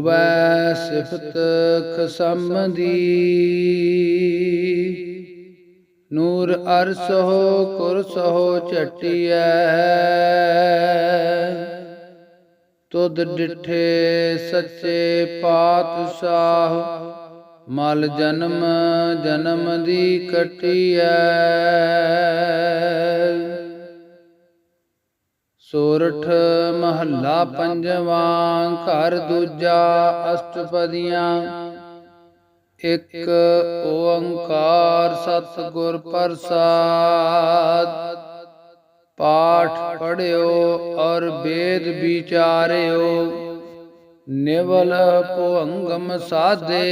ਹੋਵੈ ਸਿਫਤ ਖਸਮ ਦੀ ਨੂਰ ਅਰਸੋ ਕੁਰਸੋ ਝਟਿਐ। ਤੁਧ ਡਿਠੇ ਸੱਚੇ ਪਾਤਸ਼ਾਹ, ਮਲ ਜਨਮ ਜਨਮ ਦੀ ਕਟਿਐ ਸੋਰਠ ਮਹੱਲਾ ਪੰਜਵਾਂ, ਘਰ ਦੂਜਾ ਅਸ਼ਟਪਦੀਆਂ। ਇੱਕ ਓੰਕਾਰ ਸਤਿਗੁਰ ਪ੍ਰਸਾਦ। ਪਾਠ ਪੜਿਓ ਔਰ ਵੇਦ ਵਿਚਾਰਿਓ। ਨਿਵਲ ਭੁੰਗਮ ਸਾਦੇ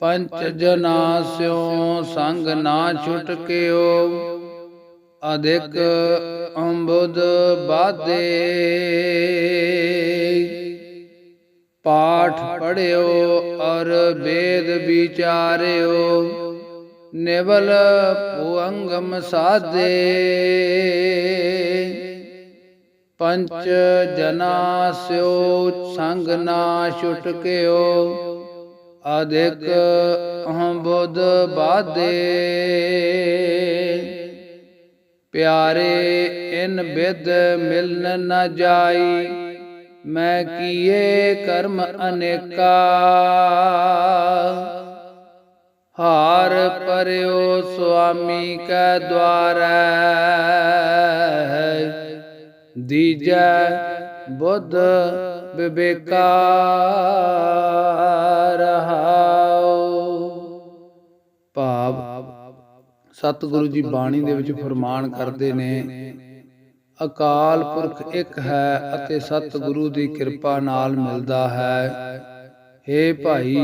ਪੰਚ ਜਨਾ ਸਿਓ ਸੰਗ ਨਾ ਛੁਟਕਿਓ। ਅਧਿਕ ਅੰਬੁਦ ਬਾਦੇ। ਪਾਠ ਪੜਿਓ ਔਰ ਵੇਦ ਵਿਚਾਰਿਓ। ਨਿਵਲ ਭੁੰਗਮ ਸਾਦੇ। ਪੰਚ ਜਨਾ ਸਿਓ, ਸੰਗ ਨਾ ਛੁਟਕਿਓ ਅਧਿਕ ਅੰਬੁਦ ਬਾਦੇ। ਪਿਆਰੇ, ਇਨ ਬਿਦ ਮਿਲਨ ਨ ਜਾਈ, ਮੈਂ ਕੀਏ ਕਰਮ ਅਨੇਕਾ। ਹਾਰ ਪਰਿਓ ਸੁਆਮੀ ਕੈ ਦਵਾਰੈ ਦੀਜੈ ਬੁੱਧ ਵਿਵੇਕਾ। ਸਤਿਗੁਰੂ ਜੀ ਬਾਣੀ ਦੇ ਵਿੱਚ ਫਰਮਾਨ ਕਰਦੇ ਨੇ ਅਕਾਲ ਪੁਰਖ ਇੱਕ ਹੈ ਅਤੇ ਸਤਿਗੁਰੂ ਦੀ ਕਿਰਪਾ ਨਾਲ ਮਿਲਦਾ ਹੈ। हे ਭਾਈ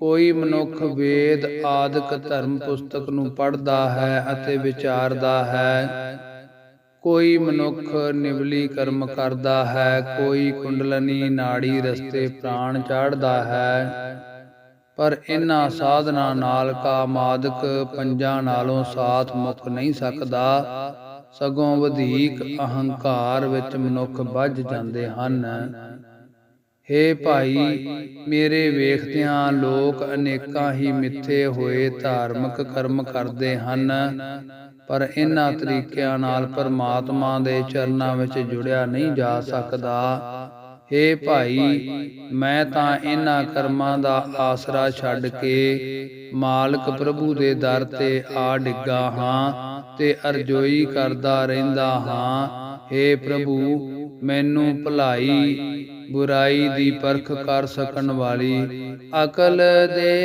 ਕੋਈ ਮਨੁੱਖ ਵੇਦ ਆਦਿਕ ਧਰਮ ਪੁਸਤਕ ਨੂੰ ਪੜ੍ਹਦਾ ਹੈ ਅਤੇ ਵਿਚਾਰਦਾ ਹੈ। ਕੋਈ ਮਨੁੱਖ ਨਿਵਲੀ ਕਰਮ ਕਰਦਾ ਹੈ ਕੋਈ ਕੁੰਡਲਨੀ ਨਾੜੀ ਰਸਤੇ ਪ੍ਰਾਣ ਚਾੜਦਾ ਹੈ। ਪਰ ਇਹਨਾਂ ਸਾਧਨਾ ਨਾਲ ਕਾਮਾਦਿਕ ਪੰਜਾਂ ਨਾਲੋਂ ਸਾਥ ਮੁੱਕ ਨਹੀਂ ਸਕਦਾ। ਸਗੋਂ ਵਧੇਕ ਅਹੰਕਾਰ ਵਿੱਚ ਮਨੁੱਖ ਵੱਜ ਜਾਂਦੇ ਹਨ। ਹੇ ਭਾਈ, ਮੇਰੇ ਵੇਖਦਿਆਂ ਲੋਕ ਅਨੇਕਾਂ ਹੀ ਮਿੱਥੇ ਹੋਏ ਧਾਰਮਿਕ ਕਰਮ ਕਰਦੇ ਹਨ, ਪਰ ਇਹਨਾਂ ਤਰੀਕਿਆਂ ਨਾਲ ਪਰਮਾਤਮਾ ਦੇ ਚਰਨਾਂ ਵਿੱਚ ਜੁੜਿਆ ਨਹੀਂ ਜਾ ਸਕਦਾ। ਹੇ ਭਾਈ, ਮੈਂ ਤਾਂ ਇਹਨਾਂ ਕਰਮਾਂ ਦਾ ਆਸਰਾ ਛੱਡ ਕੇ ਮਾਲਕ ਪ੍ਰਭੂ ਦੇ ਦਰ ਤੇ ਆ ਡਿੱਗਾ ਹਾਂ ਤੇ ਅਰਜ਼ੋਈ ਕਰਦਾ ਰਹਿੰਦਾ ਹਾਂ। ਹੇ ਪ੍ਰਭੂ, ਮੈਨੂੰ ਭਲਾਈ, ਬੁਰਾਈ ਦੀ ਪਰਖ ਕਰ ਸਕਣ ਵਾਲੀ ਅਕਲ ਦੇ।